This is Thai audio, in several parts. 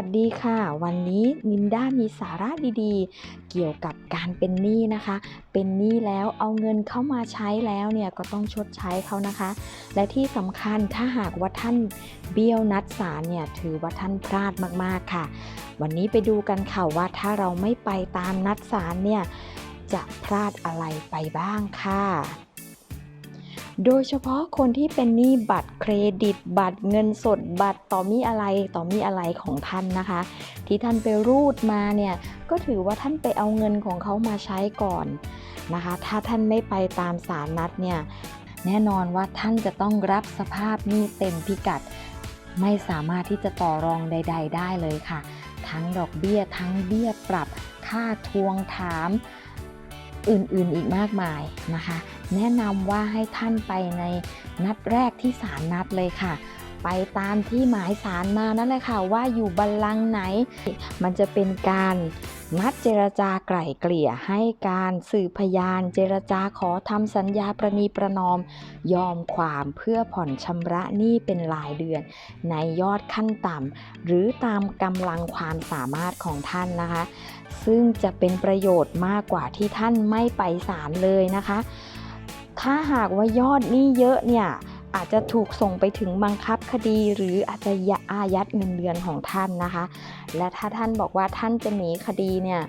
วัสดีค่ะ วันนี้นิมด้ามีสาระดีๆ เกี่ยวกับการเป็นหนี้นะคะ เป็นหนี้แล้วเอาเงินเข้ามาใช้แล้วเนี่ยก็ต้องชดใช้เขานะคะ และที่สำคัญถ้าหากว่าท่านเบี้ยวนัดศาลเนี่ยถือว่าท่านพลาดมากๆค่ะ วันนี้ไปดูกันค่ะว่าถ้าเราไม่ไปตามนัดศาลเนี่ยจะพลาดอะไรไปบ้างค่ะ โดยเฉพาะคนที่เป็นหนี้บัตรเครดิต บัตรเงินสด บัตรต่อมีอะไรต่อมีอะไรของท่านนะคะ ที่ท่านไปรูดมาเนี่ยก็ถือว่าท่านไปเอาเงินของเขามาใช้ก่อนนะคะ ถ้าท่านไม่ไปตามสารนัดเนี่ยแน่นอนว่าท่านจะต้องรับสภาพหนี้เต็มพิกัด ไม่สามารถที่จะต่อรองใด ๆ ได้เลยค่ะ ทั้งดอกเบี้ยทั้งเบี้ยปรับค่าทวงถามอื่นๆอีกมากมายนะคะ แนะนำว่าให้ท่านไปในนัดแรกที่ศาลนัดเลยค่ะ ไปตามที่หมายศาลมานั่นแหละค่ะ ว่าอยู่บัลลังก์ไหน มันจะเป็นการนัดเจรจาไกล่เกลี่ยให้การสืบพยานเจรจาขอทำสัญญาประนีประนอม ยอมความเพื่อผ่อนชำระหนี้เป็นรายเดือน ในยอดขั้นต่ำหรือตามกำลังความสามารถของท่านนะคะ ซึ่งจะเป็นประโยชน์มากกว่าที่ท่านไม่ไปศาลเลยนะคะ ถ้าหากว่ายอดหนี้เยอะเนี่ยอาจจะถูกส่งไปถึงบังคับคดี หรืออาจจะอายัดเงินเดือนของท่านนะคะ และถ้าท่านบอกว่าท่านจะหนีคดีเนี่ย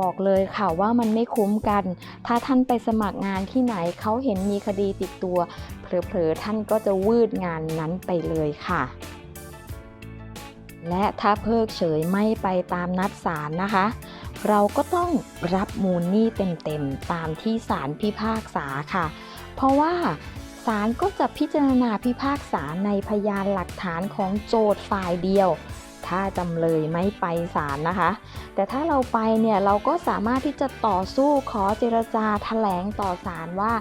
บอกเลยค่ะว่ามันไม่คุ้มกัน ถ้าท่านไปสมัครงานที่ไหนเขาเห็นมีคดีติดตัว เผลอๆท่านก็จะวืดงานนั้นไปเลยค่ะ และถ้าเพิกเฉยไม่ไปตามนัดศาลนะคะ เราก็ต้องรับมูลหนี้เต็มๆตามที่ศาลพิพากษาค่ะ เพราะว่าศาลก็จะพิจารณาพิพากษาในพยานหลักฐานของโจทย์ฝ่ายเดียว ถ้าจำเลยไม่ไปศาลนะคะ แต่ถ้าเราไปเนี่ยเราก็สามารถที่จะต่อสู้ขอเจรจาแถลงต่อศาลว่า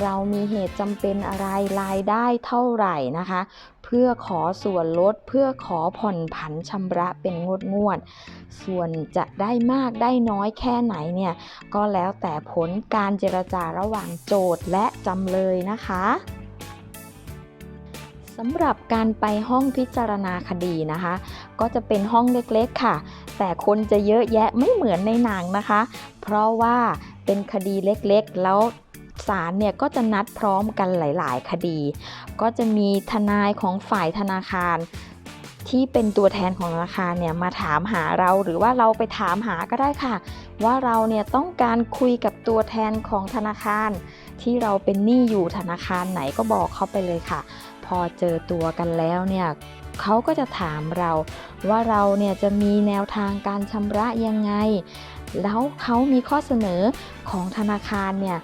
เรามีเหตุจำเป็นอะไรรายได้เท่าไหร่นะคะ เพื่อขอส่วนลดเพื่อขอผ่อนผันชำระเป็นงวดงวดๆส่วนจะได้มากได้น้อยแค่ไหนเนี่ยก็แล้วแต่ผลการเจรจาระหว่างโจทย์และจำเลยนะคะ สำหรับการไปห้องพิจารณาคดีนะคะ ก็จะเป็นห้องเล็กๆค่ะ แต่คนจะเยอะแยะไม่เหมือนในหนังนะคะ เพราะว่าเป็นคดีเล็กๆ แล้วศาลเนี่ยก็จะนัดพร้อมกันหลายๆ คดี ก็จะมีทนายของฝ่ายธนาคาร ที่เป็นตัวแทนของธนาคารเนี่ยมาถามหาเราหรือว่าเราไปถามหาก็ได้ค่ะ ว่าเราเนี่ยต้องการคุยกับตัวแทนของธนาคาร ที่เราเป็นหนี้อยู่ธนาคารไหนก็บอกเขาไปเลยค่ะ พอเจอตัวกันแล้วเนี่ยเขาก็จะถามเราว่าเราเนี่ยจะมีแนวทางการชำระยังไง แล้วเขามีข้อเสนอของธนาคารเนี่ย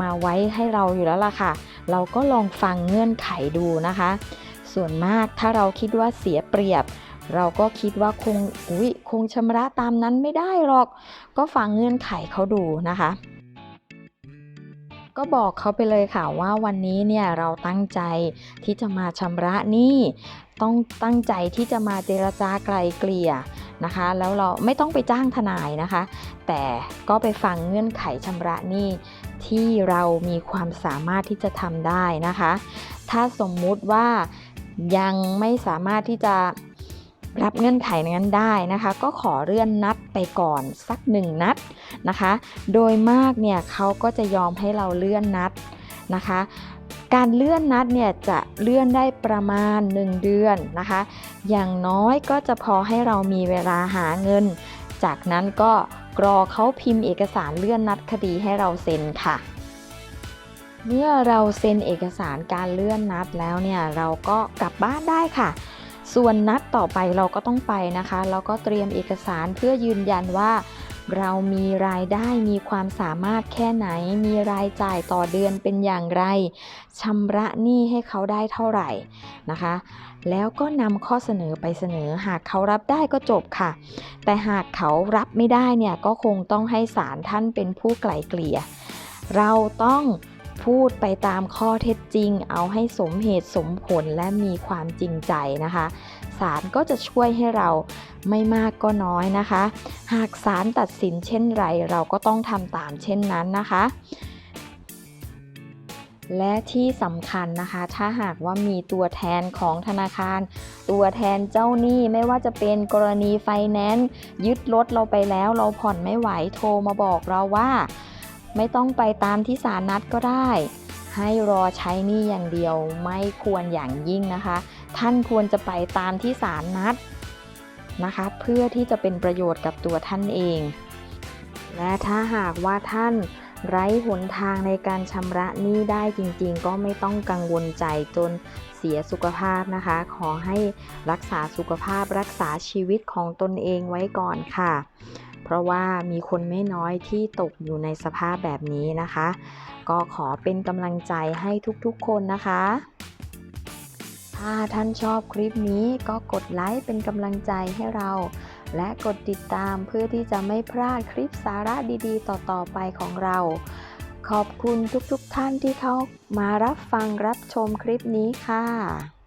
มาไว้ให้เราอยู่แล้วล่ะค่ะ เราก็ลองฟังเงื่อนไขดูนะคะ ส่วนมากถ้าเราคิดว่าเสียเปรียบ เราก็คิดว่าคงอุ้ยคงชำระตามนั้นไม่ได้หรอก ก็ฟังเงื่อนไขเขาดูนะคะ ก็บอกเขาไปเลยค่ะว่าวันนี้เนี่ยเราตั้งใจที่จะมาชำระหนี้ต้องตั้งใจที่จะมาเจรจาไกลเกลี่ยนะคะ แล้วเราไม่ต้องไปจ้างทนายนะคะ แต่ก็ไปฟังเงื่อนไขชำระหนี้ที่เรามีความสามารถที่จะทำได้นะคะ ถ้าสมมุติว่ายังไม่สามารถที่จะ รับเงื่อนไขนั้นได้นะคะ ก็ขอเลื่อนนัดไปก่อนสักหนึ่งนัดนะคะ โดยมากเนี่ยเขาก็จะยอมให้เราเลื่อนนัดนะคะ การเลื่อนนัดเนี่ยจะเลื่อนได้ประมาณ 1 เดือนนะคะ อย่างน้อยก็จะพอให้เรามีเวลาหาเงิน จากนั้นก็กรอเขาพิมพ์เอกสารเลื่อนนัดคดีให้เราเซ็นค่ะเมื่อเราเซ็นเอกสารการเลื่อนนัดแล้วเนี่ยเราก็กลับบ้านได้ค่ะ ส่วนนัดต่อไปเราก็ต้องไปนะคะ แล้วก็เตรียมเอกสารเพื่อยืนยันว่า เรามีรายได้มีความสามารถแค่ไหน มีรายจ่ายต่อเดือนเป็นอย่างไรชำระหนี้ให้เขาได้เท่าไหร่นะคะ แล้วก็นำข้อเสนอไปเสนอ หากเขารับได้ก็จบค่ะ แต่หากเขารับไม่ได้เนี่ยก็คงต้องให้ศาลท่านเป็นผู้ไกล่เกลี่ย เราต้อง พูดไปตามข้อเท็จจริง เอาให้สมเหตุสมผลและมีความจริงใจนะคะศาลก็จะช่วยให้เราไม่มากก็น้อยนะคะ หากศาลตัดสินเช่นไรเราก็ต้องทำตามเช่นนั้นนะคะ และที่สำคัญนะคะ ถ้าหากว่ามีตัวแทนของธนาคาร ตัวแทนเจ้าหนี้ไม่ว่าจะเป็นกรณีไฟแนนซ์ยึดรถเราไปแล้วเราผ่อนไม่ไหวโทรมาบอกเราว่า ไม่ต้องไปตามที่ศาลนัดก็ได้ ให้รอใช้นี้อย่างเดียวไม่ควรอย่างยิ่งนะคะ ท่านควรจะไปตามที่ศาลนัดนะคะ เพื่อที่จะเป็นประโยชน์กับตัวท่านเอง และถ้าหากว่าท่านไร้หนทางในการชำระหนี้ได้จริงๆ ก็ไม่ต้องกังวลใจจนเสียสุขภาพนะคะ ขอให้รักษาสุขภาพรักษาชีวิตของตนเองไว้ก่อนค่ะ เพราะว่ามีคนไม่น้อยที่ตกอยู่ในสภาพแบบนี้นะคะ ก็ขอเป็นกำลังใจให้ทุกๆคนนะคะ ถ้าท่านชอบคลิปนี้ก็กดไลค์เป็นกำลังใจให้เรา และกดติดตามเพื่อที่จะไม่พลาดคลิปสาระดีๆ ต่อๆไปของเราขอบคุณทุกๆท่านที่เข้ามารับฟังรับชมคลิปนี้ค่ะ